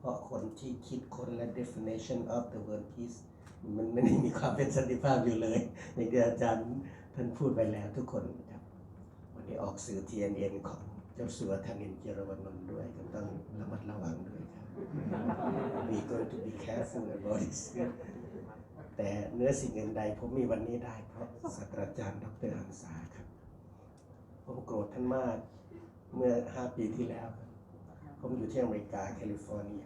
เพราะคนที่คิดคนและ definition of the word peace มันไม่ได้มีความเป็นสันติภาพอยู่เลย อย่างที่อาจารย์ท่านพูดไปแล้วทุกคนนะครับวันนี้ออกสื่อ TNN ของเจ้าสัวธนินเจรวนนท์ด้วยก็ต้องระมัดระวังด้วยครับ we going to be careful about this แต่เนื้อสิ่งอื่นใดผมมีวันนี้ได้เพราะศาสตราจารย์ดรหันษาครับ ผมโกรธท่านมากเมื่อ 5 ปีที่แล้วครับ ผมอยู่ที่อเมริกาแคลิฟอร์เนีย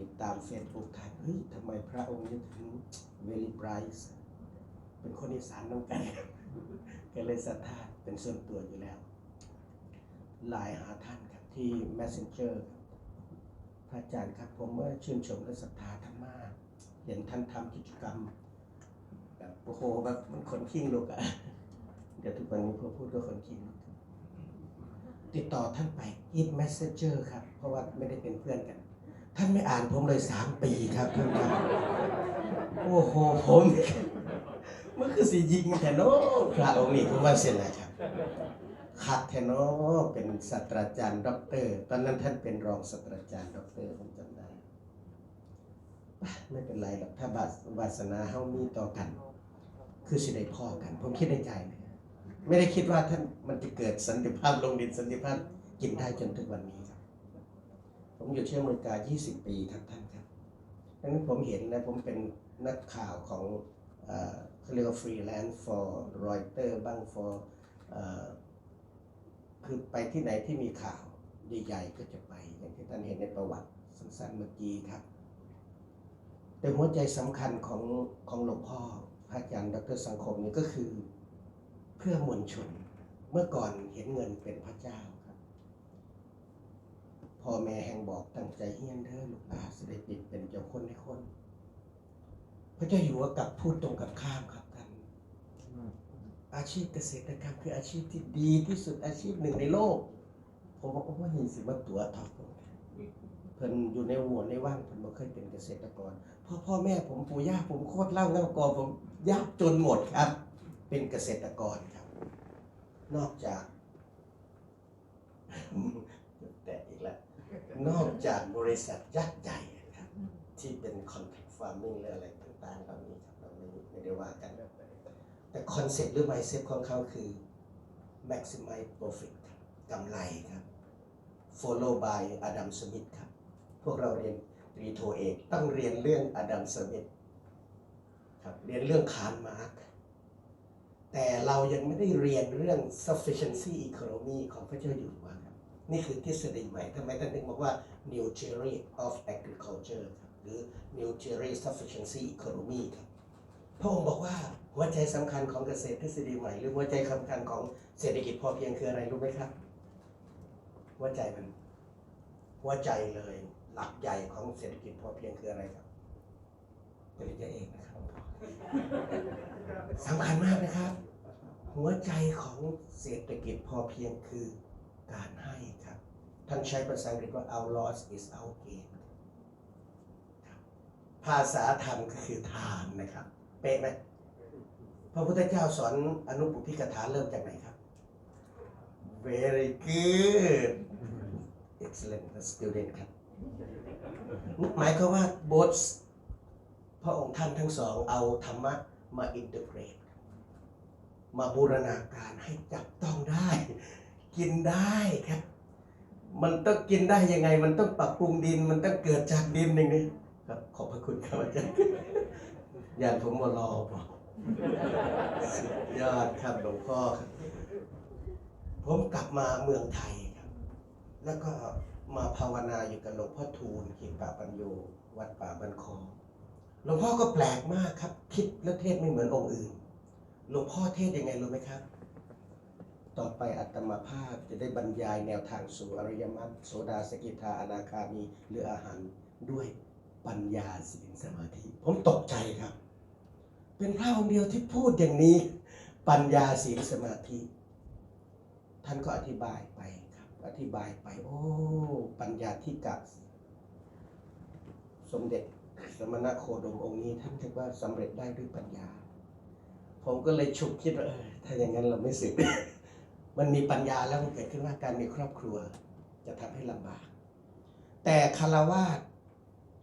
ติดตามเฟซบุ๊กท่านเฮ้ยทำไมพระองค์นี้ถึง very bright เป็นคนอีสานน้องกันก็เลยศรัทธาเป็นส่วนตัวอยู่แล้วไลน์หาท่านครับที่ Messenger ครับพระอาจารย์ครับผมเมื่อชื่นชมและศรัทธาท่านมาก เห็นท่านทำกิจกรรมแบบโอ้โหแบบมันคนขิ้งลูกอะเดี๋ยวทุกวันนี้พอพูดก็คนขิ้งลูก ติดต่อท่านไป Eat Messenger ครับ เพราะว่าไม่ได้เป็นเพื่อนกัน ท่านไม่อ่านผมเลยสามปีครับท่านครับ โอ้โหผมมันคือสียิงแทนโนพระองค์นี้ผมว่าเสียนะครับขัดแทนโนเป็นศาสตราจารย์ด็อกเตอร์ ตอนนั้นท่านเป็นรองศาสตราจารย์ด็อกเตอร์ผมจำได้ ไม่เป็นไรหรอกถ้าบาสวาสนาเฮามีต่อกัน คือสิได้พ่อกัน ผมคิดในใจนะ ไม่ได้คิดว่าท่านมันจะเกิดสันติภาพลงดินสันติภาพกินได้จนถึงวันนี้ครับ ผมอยู่ที่อเมริกา 20 ปีครับท่านครับดังนั้นผมเห็นนะผมเป็นนักข่าวของเขาเรียกว่าฟรีแลนซ์ for Reuters บ้าง for คือไปที่ไหนที่มีข่าวใหญ่ๆก็จะไป อย่างที่ท่านเห็นในประวัติสั้นๆเมื่อกี้ครับ แต่หัวใจสำคัญของของหลวงพ่อพระอาจารย์ดรสังคมนี่ก็คือ เพื่อมวลชน เมื่อก่อนเห็นเงินเป็นพระเจ้าครับพ่อแม่แห่งบอกตั้งใจเฮียนเด้อลูกหลาสิได้ปิดเป็นเจ้าคนในคน พระเจ้าอยู่หัวกับพูดตรงกับข้ามครับท่านอาชีพเกษตรกรรมคืออาชีพที่ดีที่สุดอาชีพหนึ่งในโลก ผมบอกว่านี่สิมาตัวท็อปเพิ่นอยู่ในหัวในว่างเพิ่นบ่เคยเป็นเกษตรกรพ่อพ่อแม่ผมปู่ย่าผมโคตรเล่าเล่ากอผมยากจนหมดครับ เป็นเกษตรกรครับ นอกจาก แต่อีกแล้ว นอกจากบริษัทยักษ์ใหญ่นะครับ ที่เป็น contract farming หรืออะไรต่างๆเหล่านี้ครับเราไม่ไม่ได้ว่ากัน แต่คอนเซ็ปต์หรือ mindset ของเขาคือ maximize profit กำไรครับ follow by Adam Smith ครับ พวกเราเรียนรีโทเอกต้องเรียนเรื่อง Adam Smith ครับ เรียนเรื่องคาร์มาร์ก แต่เรายังไม่ได้เรียนเรื่อง sufficiency economy ของพระเจ้าอยู่หัวครับ นี่คือทฤษฎีใหม่ทำไมท่านถึงบอกว่า new theory of agriculture ครับหรือ new theory sufficiency economy ครับพระองค์บอกว่าหัวใจสำคัญของเกษตรทฤษฎีใหม่ หรือหัวใจสำคัญของเศรษฐกิจพอเพียงคืออะไรรู้ไหมครับ หัวใจมันหัวใจเลยหลักใหญ่ของเศรษฐกิจพอเพียงคืออะไรครับปริญญาเอกนะครับ สำคัญมากนะครับ หัวใจของเศรษฐกิจพอเพียงคือการให้ครับ ท่านใช้ภาษาอังกฤษว่า our loss is our gain ภาษาธรรมก็คือทานนะครับ เป๊ะไหมพระพุทธเจ้าสอนอนุปุพิกถาเริ่มจากไหนครับ very good excellent student ครับหมายความว่าบทพ ระองค์ท่านทั้งสองเอาธรรมะมาอินเตอร์เกรตมาบูรณาการให้จับต้องได้ กินได้ครับ มันต้องกินได้ยังไง มันต้องปรับปรุงดิน มันต้องเกิดจากดินอย่งนี้ครับ ขอบพระคุณครับอาจารย์อย่าผมมารอบอกสุดยอดครับหลวงพ่อครับผมกลับมาเมืองไทยครับ แล้วก็มาภาวนาอยู่กับหลวงพ่อทูลขีปาปัญโย วัดป่าบันคอง หลวงพ่อก็แปลกมากครับ คิดและเทศไม่เหมือนองค์อื่น หลวงพ่อเทศยังไงรู้ไหมครับ ต่อไปอัตมาภาพจะได้บรรยายแนวทางสู่อริยมรรคโสดาสกิทาอนาคามีหรืออาหารด้วยปัญญาศีลสมาธิ ผมตกใจครับ เป็นพระองค์เดียวที่พูดอย่างนี้ ปัญญาศีลสมาธิ ท่านก็อธิบายไปครับ อธิบายไป โอ้ ปัญญาที่กับสมเด็จ สมณะโคดมองค์นี้ท่านเรียกว่าสำเร็จได้ด้วยปัญญา ผมก็เลยฉุกคิดว่าเออถ้าอย่างนั้นเราไม่สึก มันมีปัญญาแล้วมันเกิดขึ้นว่าการมีครอบครัว จะทำให้ลำบาก แต่คารวาส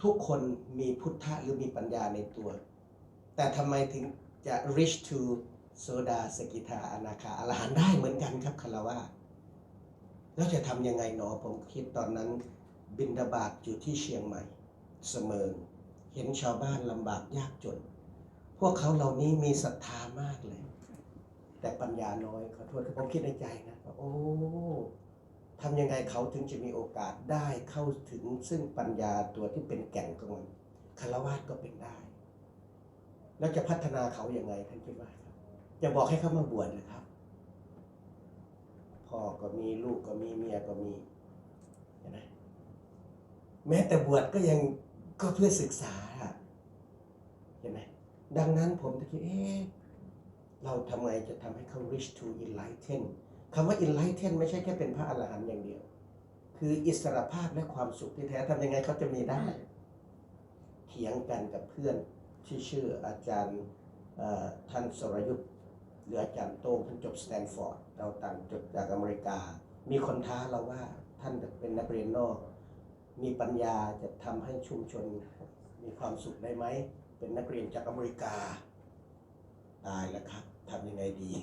ทุกคนมีพุทธะหรือมีปัญญาในตัว แต่ทำไมถึงจะ reach to โซดาสกิทาอนาคาอรหันได้เหมือนกันครับคารวะแล้วจะทำยังไงหนอผมคิดตอนนั้นบินดาบาตอยู่ที่เชียงใหม่เสมอ เห็นชาวบ้านลำบากยากจน พวกเขาเหล่านี้มีศรัทธามากเลย แต่ปัญญาน้อยขอโทษครับผมคิดในใจนะว่าโอ้ทำยังไงเขาถึงจะมีโอกาสได้เข้าถึงซึ่งปัญญาตัวที่เป็นแก่นของมันคารวะก็เป็นได้ แล้วจะพัฒนาเขาอย่างไงท่านคิดว่าจะบอกให้เขามาบวชนะครับ พ่อก็มีลูกก็มีเมียก็มีเห็นไหมแม้แต่บวชก็ยัง ก็เพื่อศึกษาอะเห็นไหมดังนั้นผมจะคิดเอ๊ะเราทำไงจะทำให้เขา reach to enlighten คำว่า enlighten ไม่ใช่แค่เป็นพระอรหันต์อย่างเดียว คืออิสรภาพและความสุขที่แท้ทำยังไงเขาจะมีได้เถียงกันกับเพื่อนที่ชื่ออาจารย์เอ่อท่านสรยุทธ์หรืออาจารย์โต้งท่านจบสแตนฟอร์ดเราต่างจบจากอเมริกา มีคนท้าเราว่าท่านเป็นนักเรียนนอก มีปัญญาจะทำให้ชุมชนมีความสุขได้ไหม เป็นนักเรียนจากอเมริกา ตายแล้วครับทำยังไงดี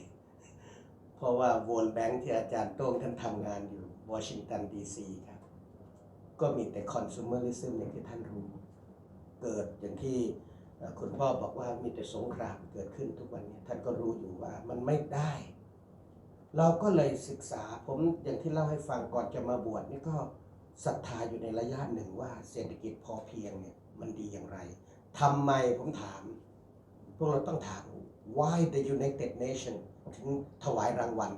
เพราะว่า World Bank ที่อาจารย์โต้งท่านทำงานอยู่วอชิงตันดีซีครับ ก็มีแต่ consumerism อย่างที่ท่านรู้ เกิดอย่างที่คุณพ่อบอกว่ามีแต่สงครามเกิดขึ้นทุกวันนี้ท่านก็รู้อยู่ว่ามันไม่ได้ เราก็เลยศึกษาผมอย่างที่เล่าให้ฟังก่อนจะมาบวชนี่ก็ ศรัทธาอยู่ในระยะหนึ่งว่าเศรษฐกิจพอเพียงเนี่ยมันดีอย่างไรทำไมผมถาม พวกเราต้องถาม why the United Nation ถึงถวายรางวัล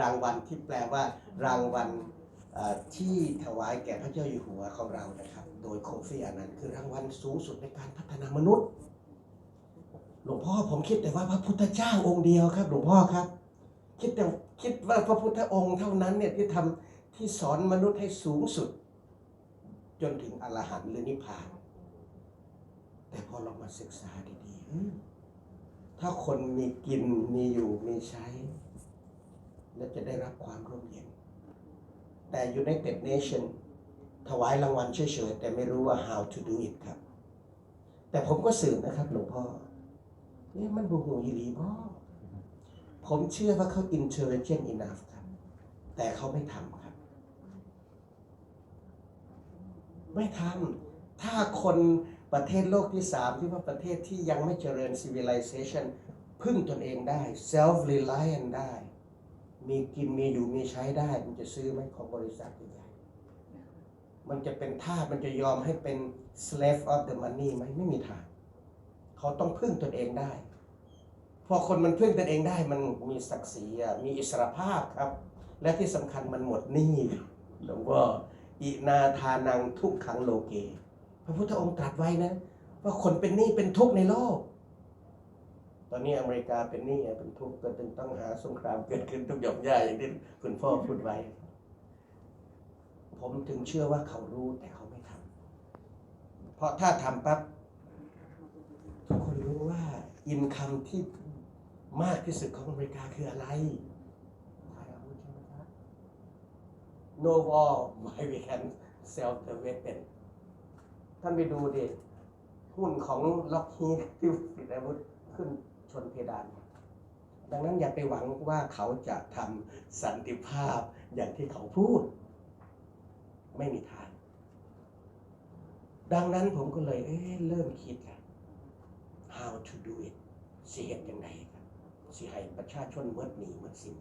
รางวัลที่แปลว่ารางวัลที่ถวายแก่พระเจ้าอยู่หัวของเรานะครับ โดยโคฟีอานันคือรางวัลสูงสุดในการพัฒนามนุษย์ หลวงพ่อผมคิดแต่ว่าพระพุทธเจ้าองค์เดียวครับ หลวงพ่อครับ คิดแต่คิดว่าพระพุทธองค์เท่านั้นเนี่ยที่ทำ ที่สอนมนุษย์ให้สูงสุด จนถึงอรหันต์หรือนิพพาน แต่พอเรามาศึกษาดีๆ ถ้าคนมีกินมีอยู่มีใช้ และจะได้รับความร่มเย็น แต่ United Nation ถวายรางวัลเฉยๆ แต่ไม่รู้ว่า how to do it ครับ แต่ผมก็สืบนะครับหลวงพ่อเนี่ยมันบูหูยีหลีพ่อผมเชื่อว่าเขา intelligent enough ครับ แต่เขาไม่ทำครับ ไม่ทำถ้าคนประเทศโลกที่สามที่ว่าประเทศที่ยังไม่เจริญ civilization พึ่งตนเองได้ self reliant ได้ มีกินมีอยู่มีใช้ได้ มันจะซื้อไหมของบริษัทใหญ่มันจะเป็นทามันจะยอมให้เป็น slave of the money ไหมไม่มีทาง เขาต้องพึ่งตนเองได้ พอคนมันพึ่งตนเองได้มันมีศักดิ์ศรีมีอิสรภาพครับ และที่สำคัญมันหมดหนี้หลวงพ่อ อินาทานังทุกขังโลเก พระพุทธองค์ตรัสไว้นะ ว่าคนเป็นหนี้เป็นทุกข์ในโลก ตอนนี้อเมริกาเป็นหนี้เป็นทุกข์ก็จึงต้องหาสงครามเกิดขึ้นทุกหย่อมย่าอย่างที่คุณพ่อพูดไว้ ผมถึงเชื่อว่าเขารู้แต่เขาไม่ทำเพราะถ้าทำปั๊บทุกคนรู้ว่าอินคัมที่มากที่สุดของอเมริกาคืออะไรขายอาวุธใช่ไหมครับ No war why we can sell the weapon ท่านไปดูดิหุ้นของล็อกฮีดที่ผลิตอาวุธขึ้นชนเพดาน ดังนั้นอย่าไปหวังว่าเขาจะทำสันติภาพอย่างที่เขาพูด ไม่มีทาง ดังนั้นผมก็เลยเอ๊ะเริ่มคิดแล้ว how to do it สิเหตุยังไงครับสิให้ประชาชนเมื่อหนีเมื่อสิ้น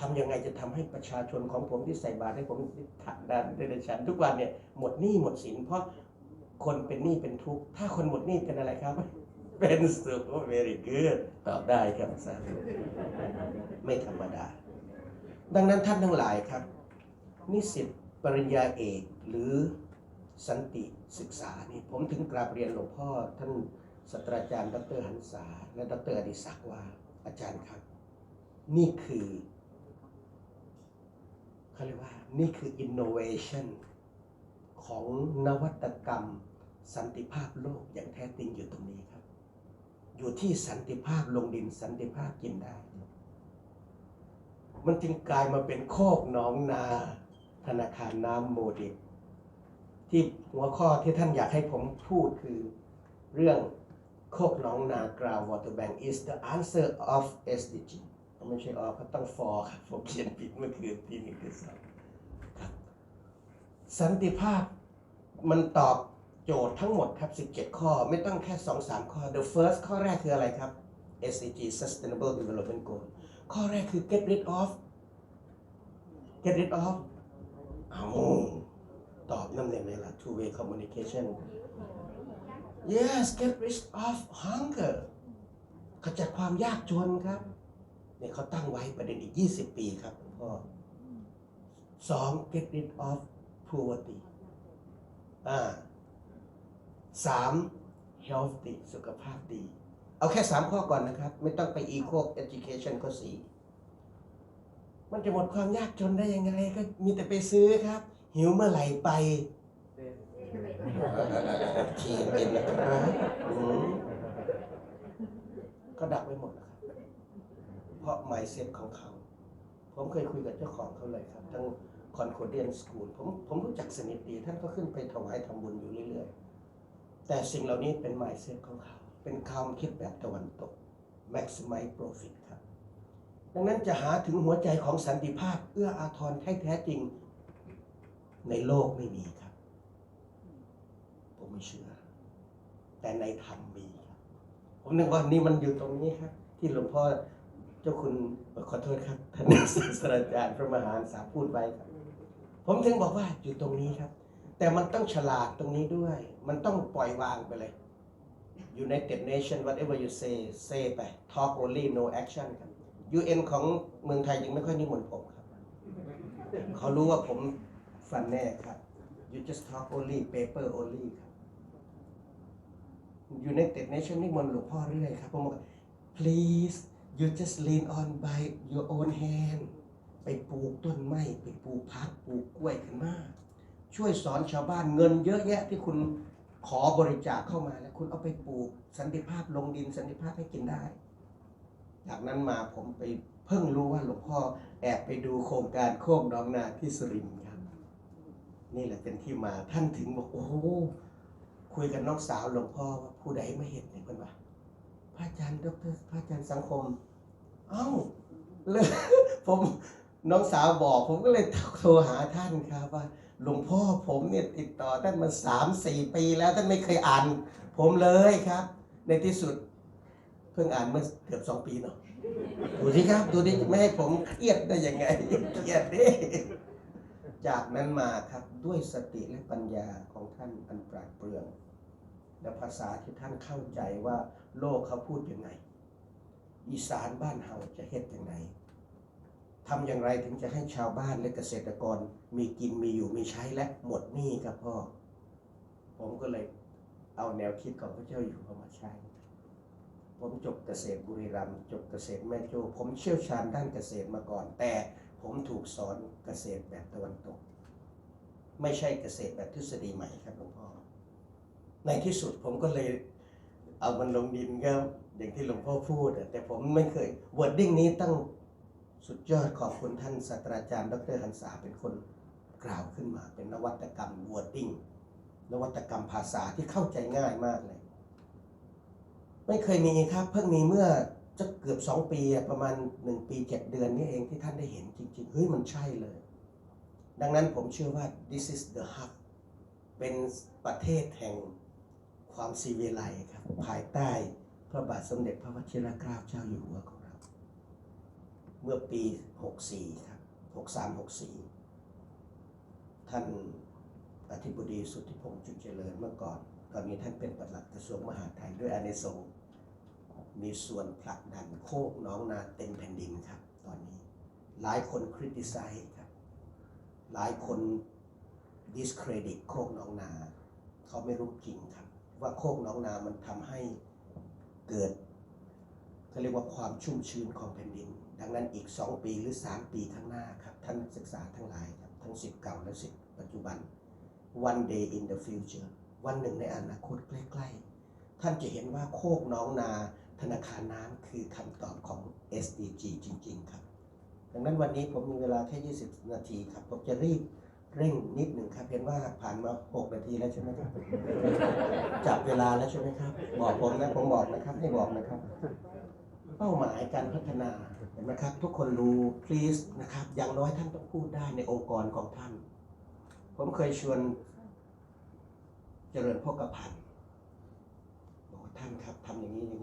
ทำยังไงจะทำให้ประชาชนของผมที่ใส่บาตรให้ผมฐานด้านได้ในฉัน ทุกวันเนี่ยหมดหนี้หมดสินเพราะคนเป็นหนี้เป็นทุกข์ถ้าคนหมดหนี้เป็นอะไรครับ เป็นสุข very good ตอบได้ครับสาธุไม่ธรรมดา ดังนั้นท่านทั้งหลายครับ นิสิตปริญญาเอกหรือสันติศึกษานี่ผมถึงกราบเรียนหลวงพ่อท่านศาสตราจารย์ ดรหันษา และดรอดิศักว่าอาจารย์ครับ นี่คือ เขาเรียกว่านี่คือ innovation ของนวัตกรรม สันติภาพโลกอย่างแท้จริงอยู่ตรงนี้ครับ อยู่ที่สันติภาพลงดินสันติภาพกินได้ มันจึงกลายมาเป็นโคกหนองนา ธนาคารน้ำโมเดลที่หัวข้อที่ท่านอยากให้ผมพูดคือ เรื่องโคกหนองนากราว water bank is the answer of SDG ไม่ใช่ออเขาต้อง for ครับผมเขียนผิดเมื่อคืนที่หนึ่งที่สองครับสันติภาพมันตอบโจทย์ทั้งหมดครับ 17 ข้อไม่ต้องแค่ 2-3 ข้อ the first ข้อแรกคืออะไรครับ SDG Sustainable Development Goal ข้อแรกคือ get rid of get rid of เอาตอบนั่นเองเลยล่ะ two way communication yes get rid of hunger ขจัดความยากจนครับ เนี่ยเขาตั้งไว้ประเด็นอีก 20 ปีครับหลวงพ่อสอง get rid of poverty อ่าสาม healthy สุขภาพดี เอาแค่สามข้อก่อนนะครับ ไม่ต้องไป equal education ข้อสี่มันจะหมดความยากจนได้ยังไง ก็มีแต่ไปซื้อครับ หิวเมื่อไหร่ไปทีเป็นนะครับอืมก็ดักไปหมดนะครับ เพราะ mindset ของเขา ผมเคยคุยกับเจ้าของเขาเลยครับทั้ง Concordian School ผมผมรู้จักสนิทดีท่านก็ขึ้นไปถวายทำบุญอยู่เรื่อยๆ แต่สิ่งเหล่านี้เป็น mindset ของเขา เป็นความคิดแบบตะวันตก maximize profit ครับ ดังนั้นจะหาถึงหัวใจของสันติภาพ เอื้ออาทรแท้แท้จริงในโลกไม่มีครับ ผมไม่เชื่อ แต่ในธรรมมีครับ ผมนึกว่านี่มันอยู่ตรงนี้ครับ ที่หลวงพ่อ เจ้าคุณขอโทษครับท่านศาสตราจารย์พระมหาสาพูดไว้ครับ ผมถึงบอกว่าอยู่ตรงนี้ครับ แต่มันต้องฉลาดตรงนี้ด้วย มันต้องปล่อยวางไปเลย United Nation whatever you say say ไป talk only no action ครับ UN ของเมืองไทยยังไม่ค่อยนิมนต์ผมครับ เขารู้ว่าผมฟันแน่ครับ you just talk only paper only ครับ United Nation นิมนต์หลวงพ่อเรื่อยครับผมบอก please you just lean on by your own hand ไปปลูกต้นไม้ไปปลูกพักปลูกกล้วยขึ้นมา ช่วยสอนชาวบ้านเงินเยอะแยะที่คุณขอบริจาคเข้ามาแล้วคุณเอาไปปลูกสันติภาพลงดินสันติภาพให้กินได้ จากนั้นมาผมไปเพิ่งรู้ว่าหลวงพ่อแอบไปดูโครงการโคกน้องนาที่สุรินทร์ครับ นี่แหละเป็นที่มาท่านถึงบอกโอ้คุยกับน้องสาวหลวงพ่อว่าผู้ใดไม่เห็นเนี่ยเพิ่นว่า ระอาจารย์ดรพระอาจารย์สังคม เอ้าเลยผมน้องสาวบอก ผมก็เลยโทรหาท่านครับว่าหลวงพ่อผมเนี่ยติดต่อท่านมาสามสี่ปีแล้วท่านไม่เคยอ่าน ผมเลยครับ ในที่สุด เพิ่งอ่านเมื่อเกือบสองปีเนาะดูสิครับดูดิไม่ให้ผมเครียดได้ยังไงเครียดดิจากนั้นมาครับด้วยสติและปัญญาของท่านอันปราดเปรื่อง และภาษาที่ท่านเข้าใจว่าโลกเขาพูดยังไง อีสานบ้านเฮาจะเฮ็ดยังไงทำอย่างไรถึงจะให้ชาวบ้านและเกษตรกรมีกินมีอยู่มีใช้และหมดหนี้ครับพ่อ ผมก็เลยเอาแนวคิดของพระเจ้าอยู่หัวมาใช้ ผมจบเกษตรบุรีรัมย์จบเกษตรแม่โจ้ผมเชี่ยวชาญด้านเกษตรมาก่อน แต่ผมถูกสอนเกษตรแบบตะวันตก ไม่ใช่เกษตรแบบทฤษฎีใหม่ครับหลวงพ่อ ในที่สุดผมก็เลยเอามันลงดินครับอย่างที่หลวงพ่อพูด แต่ผมไม่เคยวอร์ดดิ้งนี้ตั้งสุดยอดขอบคุณท่านศาสตราจารย์ ดรหันษาเป็นคนกล่าวขึ้นมา เป็นนวัตกรรมวอร์ดดิ้งนวัตกรรมภาษาที่เข้าใจง่ายมากเลย ไม่เคยมีครับ เพิ่งมีเมื่อจะเกือบสองปีประมาณหนึ่งปีเจ็ดเดือนนี่เองที่ท่านได้เห็นจริงๆเฮ้ยมันใช่เลย ดังนั้นผมเชื่อว่า this is the hub เป็นประเทศแห่ง ความสีวิไลซ์ครับ ภายใต้พระบาทสมเด็จพระวชิรเกล้าเจ้าอยู่หัวของเรา เมื่อปี 64 ครับ 63-64 ท่านอธิบดีสุทธิพงษ์จุนเจริญเมื่อก่อนตอนนี้ท่านเป็นปลัดกระทรวงมหาดไทยด้วยอานิสงส์มีส่วนผลักดันโคกน้องนาเต็มแผ่นดินครับ ตอนนี้ หลายคนคริติไซส์ครับ หลายคน discredit โคกน้องนา เขาไม่รู้จริงครับ ว่าโคกน้องนามันทำให้เกิดเขาเรียกว่าความชุ่มชื้นของแผ่นดิน ดังนั้นอีก 2 ปีหรือ 3 ปีข้างหน้าครับ ท่านศึกษาทั้งหลายครับทั้งสิทธิ์เก่าและสิทธิ์ปัจจุบัน one day in the future วันหนึ่งในอนาคตใกล้ ๆ ท่านจะเห็นว่าโคกน้องนาธนาคารน้ำคือคำตอบของ SDG จริง ๆ ครับ ดังนั้นวันนี้ผมมีเวลาแค่ 20 นาทีครับ ผมจะรีบ เร่งนิดหนึ่งครับเห็นว่าผ่านมาหกนาทีแล้วใช่ไหมครับ จับเวลาแล้วใช่ไหมครับ บอกผมนะผมบอกนะครับ ให้บอกนะครับ เป้าหมายการพัฒนาเห็นไหมครับ ทุกคนรู้ please นะครับ อย่างน้อยท่านต้องพูดได้ในองค์กรของท่าน ผมเคยชวนเจริญพกพันธ์บอกว่าท่านครับทำอย่างนี้อย่างนี้